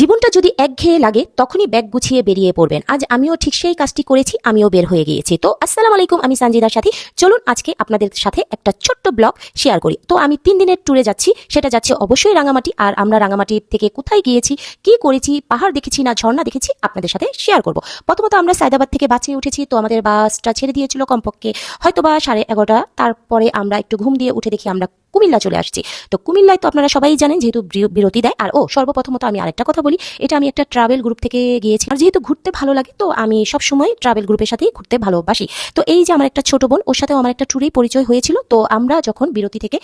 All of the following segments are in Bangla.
জীবনটা যদি একঘেয়ে লাগে, তখনই ব্যাগ গুছিয়ে বেরিয়ে পড়বেন। আজ আমিও ঠিক সেই কাজটি করেছি, আমিও বের হয়ে গিয়েছি। তো আসসালামু আলাইকুম, আমি সঞ্জিদার সাথে। চলুন আজকে আপনাদের সাথে একটা ছোট্ট ব্লগ শেয়ার করি। তো আমি তিন দিনের ট্যুরে যাচ্ছি, সেটা যাচ্ছে অবশ্যই রাঙামাটি। আর আমরা রাঙামাটি থেকে কোথায় গিয়েছি, কি করেছি, পাহাড় দেখেছি না ঝর্ণা দেখেছি, আপনাদের সাথে শেয়ার করব। প্রথমত আমরা সায়দাবাদ থেকে বাসে উঠেছি, তো আমাদের বাসটা ছেড়ে দিয়েছিল কমপক্ষে হয়তো বা সাড়ে এগারোটা। তারপরে আমরা একটু ঘুম দিয়ে উঠে দেখি আমরা কুমিল্লা চলে আসছি। তো কুমিল্লায় তো আপনারা সবাই জানেন যেহেতু বির- বিরতি দেয়। আর ও, সর্বপ্রথমত আমি আরেকটা কথা বলি। এটা আমি একটা ট্রাভেল গ্রুপ থেকে গিয়েছি। আর যেহেতু ঘুরতে ভালো লাগে, তো আমি সব সময় ট্রাভেল গ্রুপের সাথেই ঘুরতে ভালোবাসি। তো এই যে আমার একটা ছোট বোন, ওর সাথেও আমার একটা ট্যুরেই পরিচয় হয়েছিল। তো আমরা যখন বিরতি থেকে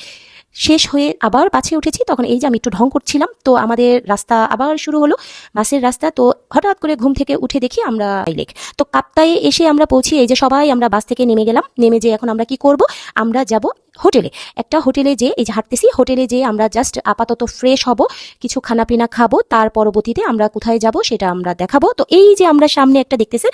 শেষ হয়ে আবার বাসে উঠেছি। তখন এই যে আমি একটু ঢং করছিলাম, তো আমাদের রাস্তা আবার শুরু হলো। বাসের রাস্তা, তো হঠাৎ করে ঘুম থেকে উঠে দেখি আমরা লেক। তো কাপ্তায়ে এসে আমরা পৌঁছি, এই যে সবাই আমরা বাস থেকে নেমে গেলাম। নেমে যে এখন আমরা কি করব? আমরা যাব হোটেলে। একটা হোটেলে যে এই যে হাঁটতেছি, হোটেলে যে আমরা জাস্ট আপাতত ফ্রেশ হব, কিছু খানাপিনা খাব, তার পরবর্তীতে আমরা কোথায় যাব সেটা আমরা দেখাবো। তো এই যে আমরা সামনে একটা দেখতেছি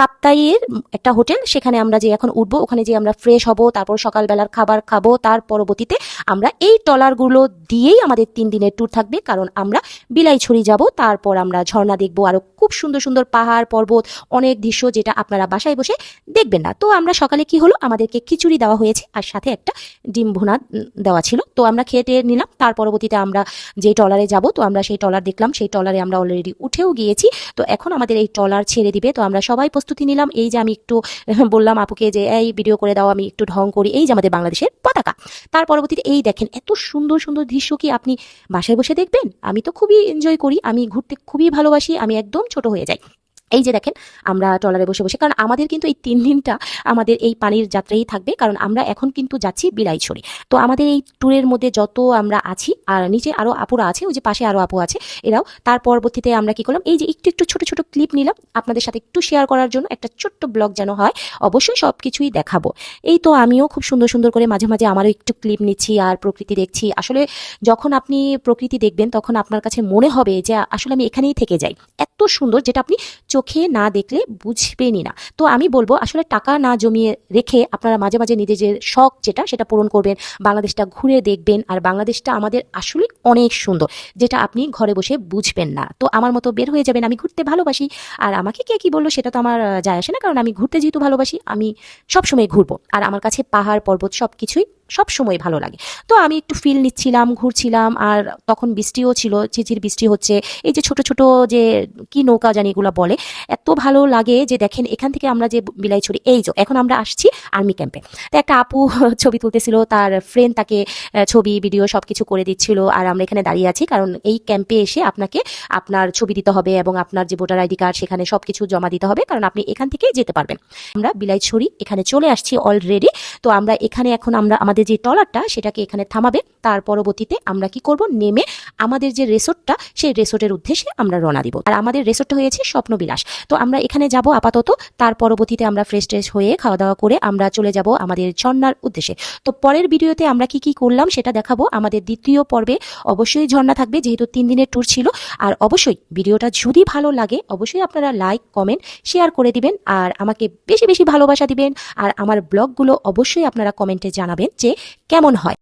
কাপ্তাইয়ের একটা হোটেল, সেখানে আমরা যে এখন উঠবো। ওখানে যে আমরা ফ্রেশ হব, তারপর সকালবেলার খাবার খাব, তার পরবর্তীতে আমরা এই ট্রলারগুলো দিয়েই আমাদের তিন দিনের ট্যুর থাকবে, কারণ আমরা বিলাইছড়ি যাব, তারপর আমরা ঝর্ণা দেখব আরও খুব সুন্দর সুন্দর পাহাড়, পর্বত, অনেক দৃশ্য যেটা আপনারা বাসায় বসে দেখবেন না। তো আমরা সকালে কি হলো? আমাদেরকে খিচুড়ি দেওয়া হয়েছে আর সাথে একটা ডিম ভুনা দেওয়া ছিল। তো আমরা খেয়ে টেয়ে নিলাম। তার পরবর্তীতে আমরা যে ট্রলারে যাব, তো আমরা সেই ট্রলার দেখলাম। সেই ট্রলারে আমরা অলরেডি উঠেও গিয়েছি। তো এখন আমাদের এই ট্রলার ছেড়ে দিবে। তো আমরা সবাই প্রস্তুতি নিলাম। এই যে আমি একটু বললাম আপুকে যে, এই ভিডিও করে দাও, আমি একটু ঢং করি। এই যে আমাদের বাংলাদেশের পতাকা। তার পরবর্তীতে এই দেখেন, এত সুন্দর সুন্দর দৃশ্য কি আপনি বাসায় বসে দেখবেন? আমি তো খুবই এনজয় করি। আমি ঘুরতে খুবই ভালোবাসি। আমি একদম ছোট হয়ে যাই এই যে দেখেন, আমরা ট্রলারে বসে বসে, কারণ আমাদের কিন্তু এই তিন দিনটা আমাদের এই পানির যাত্রাই থাকবে, কারণ আমরা এখন কিন্তু যাচ্ছি বিলাইছড়ি। তো আমাদের এই ট্যুরের মধ্যে যত আমরা আছি, আর নিচে আরও আপুরা আছে, ওই যে পাশে আরও আপু আছে, এরাও, তার পরবর্তীতে আমরা কি করলাম, এই যে একটু একটু ছোট ছোট ক্লিপ নিলাম, আপনাদের সাথে একটু শেয়ার করার জন্য একটা ছোট্ট ব্লগ যেন হয়, অবশ্যই সব কিছুই দেখাবো। এই তো আমিও খুব সুন্দর সুন্দর করে মাঝে মাঝে আমারও একটু ক্লিপ নিচ্ছি আর প্রকৃতি দেখছি, আসলে যখন আপনি প্রকৃতি দেখবেন, তখন আপনার কাছে মনে হবে যে আসলে আমি এখানেই থেকে যাই, এত সুন্দর যেটা আপনি চোখে না দেখলে বুঝবেনই না। তো আমি বলব, আসলে টাকা না জমিয়ে রেখে আপনারা মাঝে মাঝে নিজেদের শখ যেটা, সেটা পূরণ করবেন, বাংলাদেশটা ঘুরে দেখবেন, আর বাংলাদেশটা আমাদের আসলে অনেক সুন্দর, যেটা আপনি ঘরে বসে বুঝবেন না। তো আমার মতো বের হয়ে যাবেন, আমি ঘুরতে ভালোবাসি, আর আমাকে কে কি বলল সেটা তো আমার যায় আসে না, কারণ আমি ঘুরতে যেহেতু ভালোবাসি, আমি সবসময় ঘুরবো। আর আমার কাছে পাহাড়, পর্বত সব কিছুই সব সময় ভালো লাগে। তো আমি একটু ফিল নিচ্ছিলাম, ঘুরছিলাম, আর তখন বৃষ্টিও ছিল ঝিঝির বৃষ্টি হচ্ছে। এই যে ছোট ছোট যে কি নৌকা জানি এগুলো বলে, এত ভালো লাগে যে দেখেন এখান থেকে আমরা যে বিলাইছড়ি এই যে এখন আমরা আসছি আর্মি ক্যাম্পে তো একটা আপু ছবি তুলতেছিল, তার ফ্রেন্ড তাকে ছবি ভিডিও সব কিছু করে দিচ্ছিল, আর আমরা এখানে দাঁড়িয়ে আছি, কারণ এই ক্যাম্পে এসে আপনাকে আপনার ছবি দিতে হবে এবং আপনার যে ভোটার আইডি কার্ড সেখানে সব কিছু জমা দিতে হবে, কারণ আপনি এখান থেকেই যেতে পারবেন। আমরা বিলাইছড়ি এখানে চলে আসছি অলরেডি তো আমরা এখানে এখন আমরা আমাদের যে ট্রলারটা সেটাকে এখানে থামাবে। তার পরবর্তীতে আমরা কি করব? নেমে আমাদের যে রেসোর্টটা, সেই রেসোর্টের উদ্দেশ্যে আমরা রওনা দিব। আর আমাদের রেসোর্টটা হয়েছে স্বপ্নবিলাস। তো আমরা এখানে যাব আপাতত। তার পরবর্তীতে আমরা ফ্রেশ ট্রেশ হয়ে খাওয়া দাওয়া করে আমরা চলে যাব আমাদের ঝর্ণার উদ্দেশ্যে। তো পরের ভিডিওতে আমরা কি কি করলাম সেটা দেখাবো আমাদের দ্বিতীয় পর্বে। অবশ্যই ঝর্ণা থাকবে, যেহেতু তিন দিনের ট্যুর ছিল। আর অবশ্যই ভিডিওটা যদি ভালো লাগে, অবশ্যই আপনারা লাইক কমেন্ট শেয়ার করে দিবেন। আর আমাকে বেশি বেশি ভালোবাসা দিবেন। আর আমার ব্লগগুলো অবশ্যই আপনারা কমেন্টে জানাবেন যে কেমন হয়?